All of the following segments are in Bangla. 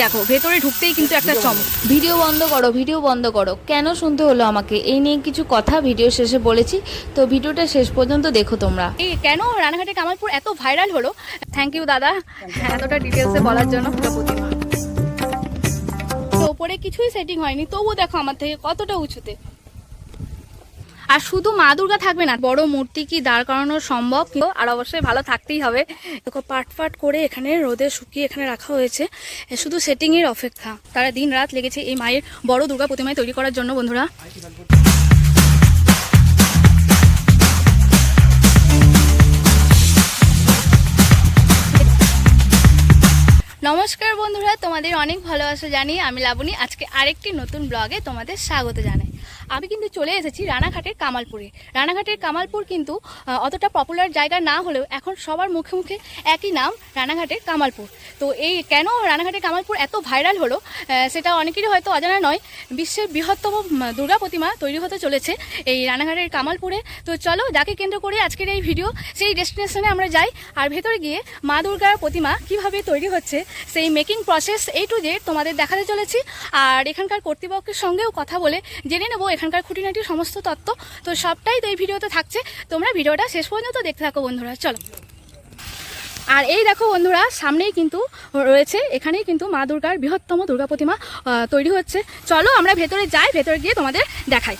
দেখো ভেতরে ঢুকতেই কিন্তু একটা চমক। ভিডিও বন্ধ করো ভিডিও বন্ধ করো। কেন শুনতে হলো আমাকে? এই নিয়ে কিছু কথা ভিডিও শেষে বলেছি। তো ভিডিওটা শেষ পর্যন্ত দেখো তোমরা। এই কেন? রানাঘাটে কামালপুর এত ভাইরাল হলো? থ্যাংক ইউ দাদা। এতটা ডিটেলসে বলার জন্য। প্রতিমা। তো ওপরে কিছুই সেটিং হয়নি। তবুও দেখো আমার থেকে কতটা উঁচুতে। আর শুধু মা দুর্গা থাকবে না, বড় মূর্তি কি দাঁড় করানো সম্ভব। আর অবশ্যই ভালো থাকতেই হবে। পাট পাট করে এখানে রোদে শুকিয়ে এখানে রাখা হয়েছে। শুধু সেটিং এর অপেক্ষা। তারা দিন রাত লেগেছে এই মায়ের বড় দুর্গা প্রতিমায় তৈরি করার জন্য, বন্ধুরা। নমস্কার বন্ধুরা, তোমাদের অনেক ভালোবাসা জানি আমি লাবণী। আজকে আরেকটি নতুন ব্লগে তোমাদের স্বাগত জানাই। আমি কিন্তু চলে এসেছি রানাঘাটের কামালপুরে। রানাঘাটের কামালপুর কিন্তু অতটা পপুলার জায়গা না হলেও এখন সবার মুখে মুখে একই নাম, রানাঘাটের কামালপুর। তো এই কেন রানাঘাটের কামালপুর এত ভাইরাল হলো? সেটা অনেকেরই হয়তো অজানা নয়। বিশ্বের বৃহত্তম দুর্গা প্রতিমা তৈরি হতে চলেছে এই রানাঘাটের কামালপুরে। তো চলো, যাকে কেন্দ্র করে আজকের এই ভিডিও সেই ডেস্টিনেশনে আমরা যাই। আর ভেতরে গিয়ে মা দুর্গার প্রতিমা কীভাবে তৈরি হচ্ছে, সেই making process A to Z তোমাদের দেখাতে চলেছি। আর এখানকার কর্তৃপক্ষের সঙ্গেও কথা বলে জেনে নেব এখানকার খুঁটিনাটি সমস্ত তত্ত্ব, তো সবটাই তো এই ভিডিওতে থাকছে। তোমরা ভিডিওটা শেষ পর্যন্ত দেখতে থাকো বন্ধুরা, চলো। আর এই দেখো বন্ধুরা, সামনেই কিন্তু রয়েছে, এখানেই কিন্তু মা দুর্গার বৃহত্তম দুর্গা প্রতিমা তৈরি হচ্ছে। চলো আমরা ভেতরে যাই, ভেতরে গিয়ে তোমাদের দেখাই।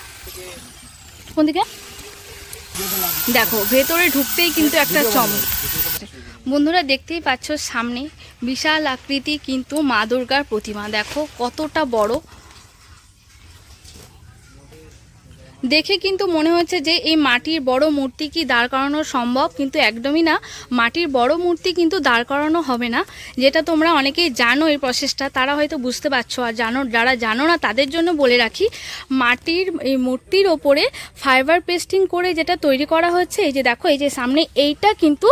কোন দিকে? দেখো, ভেতরে ঢুকতেই কিন্তু একটা চমক। বন্ধুরা, দেখতেই পাচ্ছ সামনে বিশাল আকৃতি কিন্তু মা দুর্গার প্রতিমা। দেখো, কতটা বড় দেখে কিন্তু মনে হচ্ছে যে এই মাটির বড় মূর্তি কি দাঁড় করানো সম্ভব? কিন্তু একদমই না। মাটির বড় মূর্তি কিন্তু দাঁড় করানো হবে না। যেটা তোমরা অনেকেই জানো এই প্রসেসটা, তারা হয়তো বুঝতে পারছ আর জানো, যারা জানো না, তাদের জন্য বলে রাখি, মাটির এই মূর্তির ওপরে ফাইবার পেস্টিং করে যেটা তৈরি করা হচ্ছে, এই যে দেখো, এই যে সামনে এইটা কিন্তু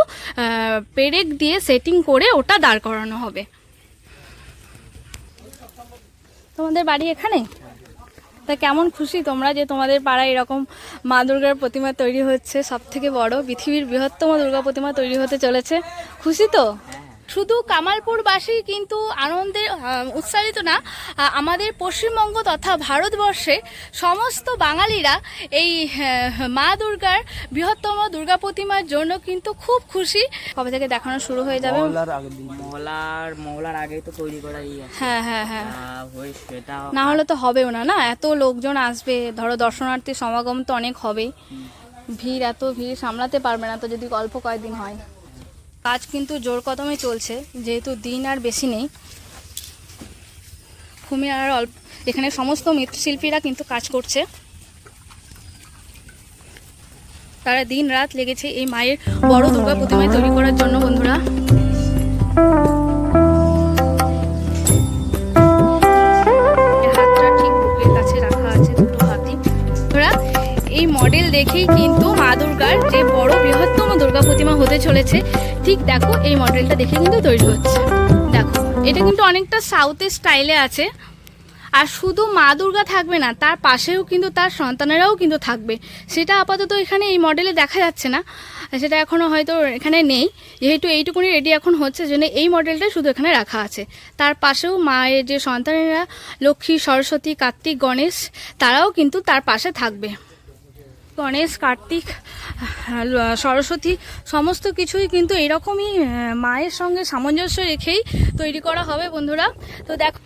পেরেক দিয়ে সেটিং করে ওটা দাঁড় করানো হবে। তোমাদের বাড়ি এখানে? তা কেমন খুশি তোমরা যে তোমাদের পাড়ায় এরকম মা দুর্গার প্রতিমা তৈরি হচ্ছে? সব থেকে বড় পৃথিবীর বৃহত্তম দুর্গা প্রতিমা তৈরি হতে চলেছে। খুশি তো? শুধু কামালপুরবাসী কিন্তু আনন্দে উৎসাহিত না আমাদের পশ্চিমবঙ্গ তথা ভারতবর্ষে সমস্ত বাঙালিরা এই মা দুর্গার বৃহত্তম দুর্গা প্রতিমার জন্য কিন্তু খুব খুশি। কবে থেকে দেখানো শুরু হয়ে যাবে? মহলার আগেই তো তৈরি করা হ্যাঁ হ্যাঁ হ্যাঁ। না হলে তো হবেও না না? এত লোকজন আসবে ধরো দর্শনার্থী সমাগম তো অনেক হবেই। ভিড় এত ভিড় সামলাতে পারবে না তো যদি অল্প কয়েকদিন হয়? কাজ কিন্তু জোর কদমে চলছে, যেহেতু দিন আর বেশি নেই। ভূমি আর অল্প, এখানে সমস্ত মৃৎশিল্পীরা কিন্তু কাজ করছে। তারা দিন রাত লেগেছে এই মায়ের বড় দুর্গা প্রতিমায় তৈরি করার জন্য, বন্ধুরা। দেখেই কিন্তু মা দুর্গার যে বড় বৃহত্তম দুর্গা প্রতিমা হতে চলেছে, ঠিক দেখো এই মডেলটা দেখে কিন্তু তৈরি হচ্ছে। দেখো, এটা কিন্তু অনেকটা সাউথের স্টাইলে আছে। আর শুধু মা দুর্গা থাকবে না, তার পাশেও কিন্তু তার সন্তানেরাও কিন্তু থাকবে। সেটা আপাতত এখানে এই মডেলে দেখা যাচ্ছে না। সেটা এখনও হয়তো এখানে নেই। যেহেতু এইটুকুনি রেডি এখন হচ্ছে, জন্য এই মডেলটা শুধু এখানে রাখা আছে। তার পাশেও মায়ের যে সন্তানেরা, লক্ষ্মী, সরস্বতী, কার্তিক, গণেশ, তারাও কিন্তু তার পাশে থাকবে। গণেশ, কার্তিক, সরস্বতী, সমস্ত কিছুই কিন্তু এরকমই মায়ের সঙ্গে সামঞ্জস্য রেখেই তৈরি করা হবে বন্ধুরা। তো দেখো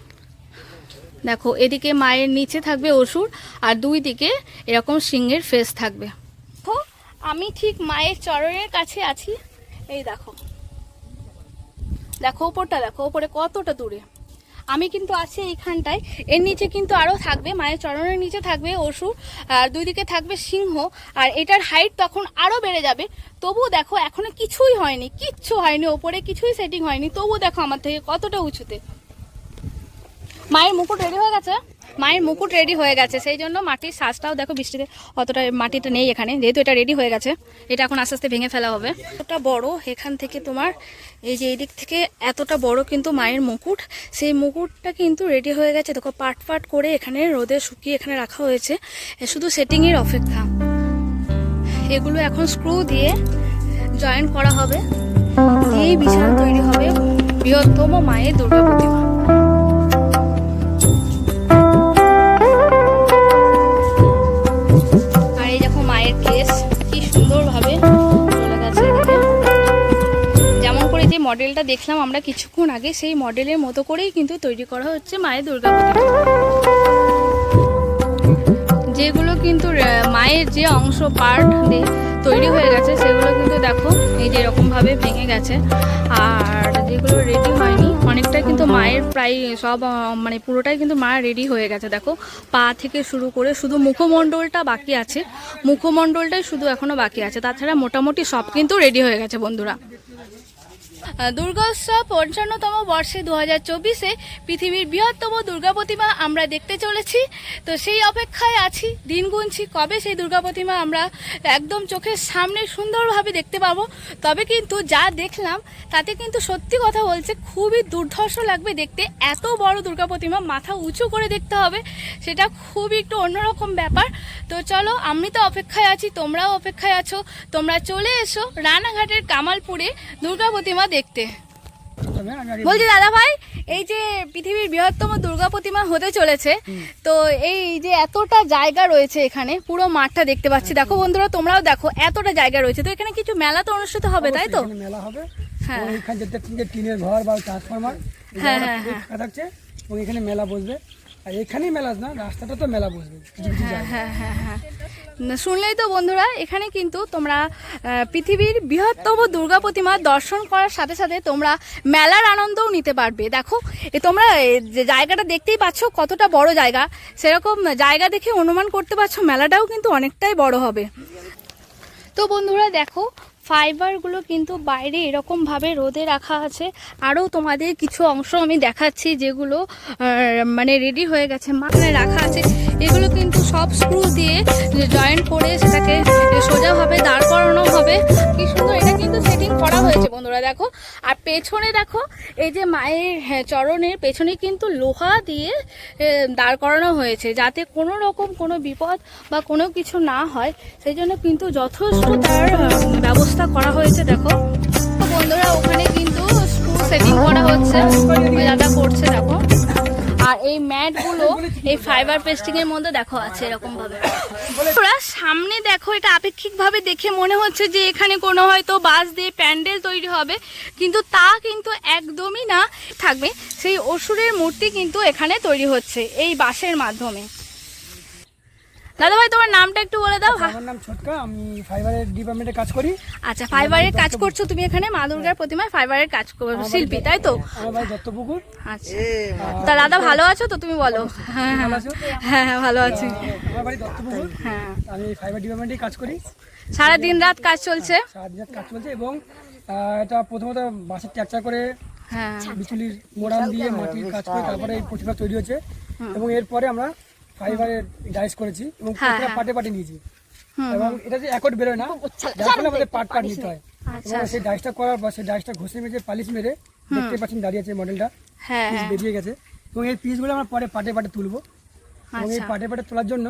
দেখো, এদিকে মায়ের নিচে থাকবে অসুর আর দুই দিকে এরকম সিংহের ফেস থাকবে। আমি ঠিক মায়ের চরণের কাছে আছি। এই দেখো দেখো ওপরটা, দেখো, ওপরে কতটা দূরে। আমি কিন্তু আছি এইখানটায়। এর নিচে কিন্তু আরও থাকবে, মায়ের চরণের নিচে থাকবে অসুর, আর দুই দিকে থাকবে সিংহ, আর এটার হাইট তখন আরও বেড়ে যাবে। তবুও দেখো, এখনও কিছুই হয়নি, কিচ্ছু হয়নি, ওপরে কিছুই সেটিং হয়নি। তবু দেখো আমার থেকে কতটা উঁচুতে। মায়ের মুকুট রেডি হয়ে গেছে? মায়ের মুকুট রেডি হয়ে গেছে, সেই জন্য মাটির শ্বাসটাও দেখো বৃষ্টিতে অতটা মাটিটা নেই এখানে, যেহেতু এটা রেডি হয়ে গেছে, এটা এখন আস্তে আস্তে ভেঙে ফেলা হবে। এতটা বড় এখান থেকে তোমার, এই যে এই দিক থেকে এতটা বড় কিন্তু মায়ের মুকুট, সেই মুকুটটা কিন্তু রেডি হয়ে গেছে। দেখো, পাট পাট করে এখানে রোদে শুকিয়ে এখানে রাখা হয়েছে। শুধু সেটিংয়ের অপেক্ষা। এগুলো এখন স্ক্রু দিয়ে জয়েন করা হবে। দিয়েই বিশাল তৈরি হবে বৃহত্তম মায়ের দুর্গা প্রতিমা মডেলটা দেখলাম আমরা কিছুক্ষণ আগে, সেই মডেলের মতো করেই কিন্তু তৈরি করা হচ্ছে মায়ের দুর্গা যেগুলো কিন্তু মায়ের যে অংশ পার্ট তৈরি হয়ে গেছে, সেগুলো কিন্তু দেখো, এই যে এরকমভাবে ভেঙে গেছে। আর যেগুলো রেডি হয়নি, অনেকটা কিন্তু মায়ের প্রায় সব মানে পুরোটাই কিন্তু মা রেডি হয়ে গেছে। দেখো, পা থেকে শুরু করে শুধু মুখমণ্ডলটা বাকি আছে। মুখমণ্ডলটাই শুধু এখনও বাকি আছে। তাছাড়া মোটামুটি সব কিন্তু রেডি হয়ে গেছে, বন্ধুরা। দুর্গোৎসব পঞ্চান্নতম বর্ষে দু হাজার চব্বিশে পৃথিবীর বৃহত্তম দুর্গা প্রতিমা আমরা দেখতে চলেছি। তো সেই অপেক্ষায় আছি, দিন গুনছি, কবে সেই দুর্গা প্রতিমা আমরা একদম চোখের সামনে সুন্দরভাবে দেখতে পাবো। তবে কিন্তু যা দেখলাম, তাতে কিন্তু সত্যি কথা বলছে খুবই দুর্ধর্ষ লাগবে দেখতে। এত বড় দুর্গা প্রতিমা মাথা উঁচু করে দেখতে হবে, সেটা খুবই একটু অন্যরকম ব্যাপার। তো চলো আমি তো অপেক্ষায় আছি তোমরাও অপেক্ষায় আছো। তোমরা চলে এসো রানাঘাটের কামালপুরে দুর্গা প্রতিমা দেখতে। বলছি দাদা ভাই এই যে পৃথিবীর বৃহত্তম দুর্গা প্রতিমা হতে চলেছে তো এই যে এতটা জায়গা রয়েছে এখানে পুরো মাঠটা দেখতে পাচ্ছি। দেখো বন্ধুরা তোমরাও দেখো এতটা জায়গা রয়েছে। তো এখানে কিছু মেলা তো অনুষ্ঠিত হবে তাই তো? মেলা হবে। হ্যাঁ। এখানে টিনের ঘর বা ট্রান্সফরমার হ্যাঁ, হ্যাঁ, থাকছে এখানে মেলা বসবে। আর এখানেই মেলা না রাস্তাটা তো মেলা বসবে হ্যাঁ হ্যাঁ হ্যাঁ শুনলেই তো বন্ধুরা এখানে কিন্তু তোমরা পৃথিবীর বৃহত্তম দুর্গা প্রতিমা দর্শন করার সাথে সাথে তোমরা মেলার আনন্দও নিতে পারবে। দেখো এ তোমরা যে জায়গাটা দেখতেই পাচ্ছ কতটা বড় জায়গা। সেরকম জায়গা দেখে অনুমান করতে পারছ মেলাটাও কিন্তু অনেকটাই বড় হবে। তো বন্ধুরা দেখো ফাইবারগুলো কিন্তু বাইরে এরকমভাবে রোদে রাখা আছে। আরও তোমাদের কিছু অংশ আমি দেখাচ্ছি যেগুলো মানে রেডি হয়ে গেছে মাথায় রাখা আছে। এগুলো কিন্তু সব স্ক্রু দিয়ে জয়েন্ট করে সেটাকে সোজাভাবে দাঁড় করানো হবে। কি সুন্দর এটা কিন্তু সেটিং করা হয়েছে বন্ধুরা দেখো। আর পেছনে দেখো এই যে মায়ের হ্যাঁ, চরণের পেছনে কিন্তু লোহা দিয়ে দাঁড় করানো হয়েছে যাতে কোনো রকম কোনো বিপদ বা কোনো কিছু না হয়। সেই জন্য কিন্তু যথেষ্ট তার আহ, ব্যবস্থা করা হয়েছে, দেখো। তো বন্ধুরা, ওখানে কিন্তু সেটিং করা হচ্ছে। দাদা করছে, দেখো। আর এই ম্যাটগুলো এই ফাইবার পেস্টিং এর মধ্যে দেখো আছে এরকম ভাবে ওরা সামনে দেখো, এটা আপেক্ষিক ভাবে দেখে মনে হচ্ছে যে এখানে কোনো হয়তো বাস দিয়ে প্যান্ডেল তৈরি হবে, কিন্তু তা কিন্তু একদমই না। থাকবে, সেই অসুরের মূর্তি কিন্তু এখানে তৈরি হচ্ছে, এই বাঁশের মাধ্যমে। দাদা ভাই তোমার নামটা একটু বলে দাও আমার নাম ছোটকা আমি ফাইবারের ডিপার্টমেন্টে কাজ করি। আচ্ছা ফাইবারের কাজ করছ তুমি এখানে মা দুর্গার প্রতিমায় ফাইবারের কাজ করো শিল্পী তাই তো? আমার বাড়ি দত্তপুকুর। আচ্ছা। তা দাদা ভালো আছো তো তুমি বলো। হ্যাঁ হ্যাঁ ভালো হ্যাঁ হ্যাঁ ভালো আছি। আমার বাড়ি দত্তপুকুর। হ্যাঁ। আমি ফাইবার ডিপার্টমেন্টেই কাজ করি। সারা দিন রাত কাজ চলছে? সারাদিন রাত কাজ চলছে এবং এটা প্রথমত বাসের ট্যাকচার করে হ্যাঁ। বিচুলির মোড়াম দিয়ে মাটির কাজ করে তারপরে এই প্রতিভা তৈরি হচ্ছে এবং এরপরে আমরা ফাইবারের ডাইস করেছি এবং হ্যাঁ, হ্যাঁ। পাটে পাটে নিয়েছি। এবং এটা যে একট বেরোয় না যার ফলে আমাদের পাট পাট নিতে হয়। আচ্ছা এবং সেই ডাইসটা করার পর সেই ডাইসটা ঘষে মেজে পালিশ মেরে দেখতে পাচ্ছেন দাঁড়িয়ে আছে মডেলটা। হ্যাঁ বেরিয়ে গেছে। এবং এই পিসগুলো আমরা পরে পাটে পাটে তুলবো। এবং এই আচ্ছা। পাটে পাটে তোলার জন্য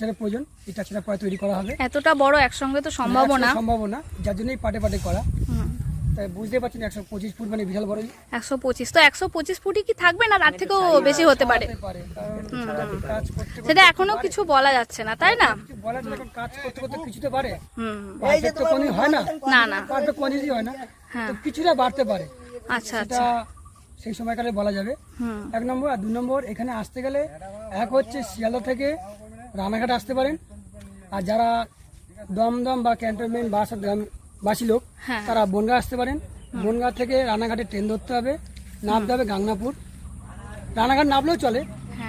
যে প্রয়োজন এই ট্যাকচারটা পরে তৈরি করা হবে। এতটা বড় একসঙ্গে তো সম্ভব না। সম্ভব না যার জন্য এই পাটে পাটে করা। বুঝতে পারছেন একশো পঁচিশ ফুট মানে বিশাল বড়। একশো পঁচিশ। তো একশো পঁচিশ ফুটই কি থাকবে না? তার থেকেও বেশি হতে পারে। সেটা এখনও কিছু বলা যাচ্ছে না তাই না? বলা যায় কাজ করতে করতে কিছুতে পারে পারফেক্ট তো হয় না। না না। পারফেক্ট কোনই হয় না। হ্যাঁ। তো কিছুটা বাড়তে পারে। আচ্ছা আচ্ছা। সেই সময়কালে বলা যাবে। এক নম্বর আর দু নম্বর এখানে আসতে গেলে এক হচ্ছে শিয়ালদা থেকে রানাঘাট আসতে পারেন। আর যারা দমদম বা ক্যান্টনমেন্ট বাস বাসী লোক হ্যাঁ। তারা বনগা আসতে পারেন। বনগা থেকে রানাঘাটে ট্রেন ধরতে হবে। নামতে হবে গাংনাপুর। রানাঘাট নামলেও চলে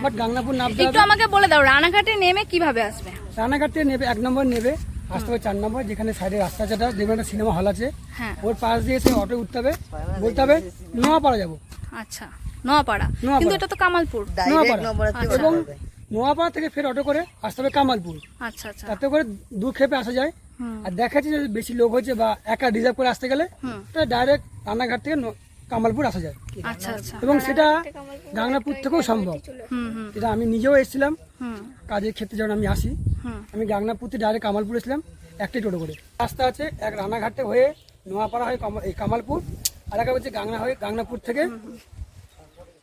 বাট গাংনাপুর নামতে একটু হবে। আমাকে বলে দাও রানাঘাটে নেমে কীভাবে আসবে? রানাঘাট থেকে নেবে এক নম্বর নেবে আসতে হবে চার নম্বর যেখানে সাইডে রাস্তা যেটা দেখবেন একটা সিনেমা হল আছে। হ্যাঁ। ওর পাশ দিয়ে সে অটো উঠতে হবে। বলতে হবে নোয়াপাড়া যাব। আচ্ছা নোয়াপাড়া। নোয়াপাড়া। কিন্তু এটা তো কামালপুর। নোয়াপাড়া। আচ্ছা। এবং নোয়াপাড়া থেকে ফের অটো করে আসতে হবে কামালপুর। আচ্ছা আচ্ছা। তাতে করে দু খেপে আসা যায়। আর দেখা যাচ্ছে যদি বেশি লোক হচ্ছে বা একা রিজার্ভ করে আসতে গেলে হুম। তাহলে ডাইরেক্ট রান্নাঘাট থেকে কামালপুর আসা যায়। আচ্ছা আচ্ছা। এবং সেটা গাংনাপুর থেকেও সম্ভব। হুম হুম। এটা আমি নিজেও এসেছিলাম কাজের ক্ষেত্রে যখন আমি আসি আমি গাংনাপুর থেকে ডাইরেক্ট কামালপুর এসেছিলাম একটাই টোটো করে। রাস্তা আছে এক রানাঘাটে হয়ে নোয়াপাড়া হয়ে এই কামালপুর আর একটা হচ্ছে গাংনা হয়ে গাংনাপুর থেকে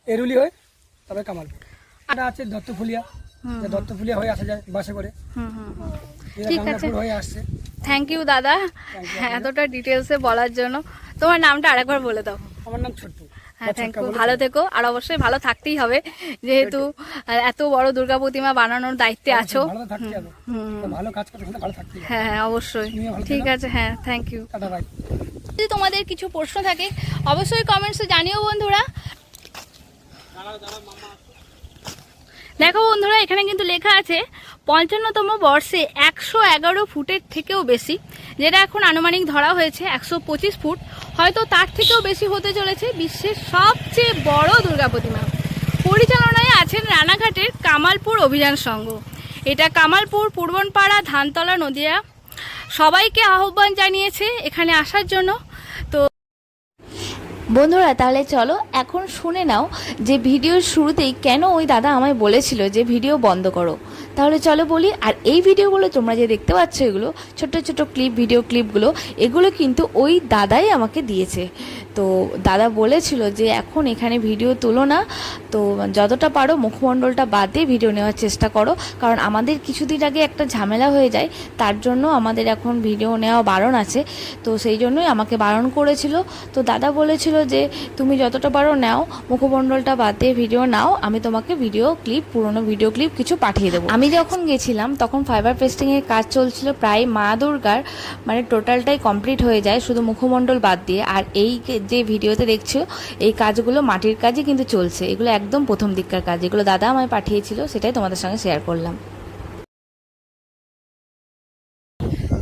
এরুলি হয়ে তবে কামালপুর। এটা আছে দত্তফুলিয়া। যে দত্তফুলিয়া হয়ে আসা যায় বাসে করে। হুম হুম হুম। ঠিক আছে। হয়ে আসছে। থ্যাংক ইউ দাদা। এতটা ডিটেলসে বলার জন্য। তোমার নামটা আরেকবার বলে দাও। আমার নাম ছোট্টু। হ্যাঁ থ্যাংক ইউ ভালো থেকো। আর অবশ্যই ভালো থাকতেই হবে। যেহেতু এত বড় দুর্গা প্রতিমা বানানোর দায়িত্বে আছো। ভালো কাজ করতে ভালো থাকতে হ্যাঁ হ্যাঁ অবশ্যই। ঠিক আছে। হ্যাঁ থ্যাংক ইউ টাটা যদি তোমাদের কিছু প্রশ্ন থাকে অবশ্যই কমেন্টসে জানিও বন্ধুরা। দেখো বন্ধুরা, এখানে কিন্তু লেখা আছে, পঞ্চান্নতম বর্ষে একশো এগারো ফুটের থেকেও বেশি, যেটা এখন আনুমানিক ধরা হয়েছে একশো পঁচিশ ফুট। হয়তো তার থেকেও বেশি হতে চলেছে বিশ্বের সবচেয়ে বড় দুর্গা প্রতিমা। পরিচালনায় আছেন রানাঘাটের কামালপুর অভিযান সংঘ। এটা কামালপুর, পূর্বনপাড়া, ধানতলা, নদিয়া। সবাইকে আহ্বান জানিয়েছে এখানে আসার জন্য। বন্ধুরা, তাহলে চলো এখন শুনে নাও যে ভিডিওর শুরুতেই কেন ওই দাদা আমায় বলেছিল যে ভিডিও বন্ধ করো। তাহলে চলো বলি, আর এই ভিডিওগুলো তোমরা যে দেখতে পাচ্ছ এগুলো ছোট ছোট ক্লিপ ভিডিও ক্লিপগুলো এগুলো কিন্তু ওই দাদাই আমাকে দিয়েছে। তো দাদা বলেছিল যে এখন এখানে ভিডিও তুলো না, তো যতটা পারো মুখমণ্ডলটা বাদ দিয়ে ভিডিও নেওয়ার চেষ্টা করো, কারণ আমাদের কিছুদিন আগে একটা ঝামেলা হয়ে যায়, তার জন্য আমাদের এখন ভিডিও নেওয়া বারণ আছে, তো সেই জন্যই আমাকে বারণ করেছিল। তো দাদা বলেছিল যে তুমি যতটা পারো নাও, মুখমণ্ডলটা বাদ দিয়ে ভিডিও নাও, আমি তোমাকে ভিডিও ক্লিপ পুরনো ভিডিও ক্লিপ কিছু পাঠিয়ে দেবো। আমি যখন গেছিলাম, তখন ফাইবার পেস্টিংয়ের কাজ চলছিল প্রায় মা দুর্গার মানে টোটালটাই কমপ্লিট হয়ে যায় শুধু মুখমণ্ডল বাদ দিয়ে। আর এই যে ভিডিওতে দেখছ, এই কাজগুলো মাটির কাজই কিন্তু চলছে। এগুলো একদম প্রথম দিককার কাজ। এগুলো দাদা আমায় পাঠিয়েছিল, সেটাই তোমাদের সঙ্গে শেয়ার করলাম।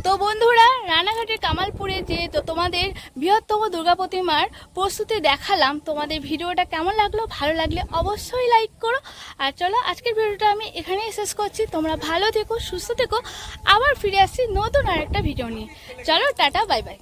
তো বন্ধুরা, রানাঘাটের কামালপুরে যে তো তোমাদের বৃহত্তম দুর্গা প্রতিমার প্রস্তুতি দেখালাম, তোমাদের ভিডিওটা কেমন লাগল, ভালো লাগলে অবশ্যই লাইক করো। আর চলো, আজকের ভিডিওটা আমি এখানেই শেষ করছি। তোমরা ভালো থেকো, সুস্থ থেকো। আবার ফিরে আসছি নতুন আর একটা ভিডিও নিয়ে। চলো, টাটা বাই বাই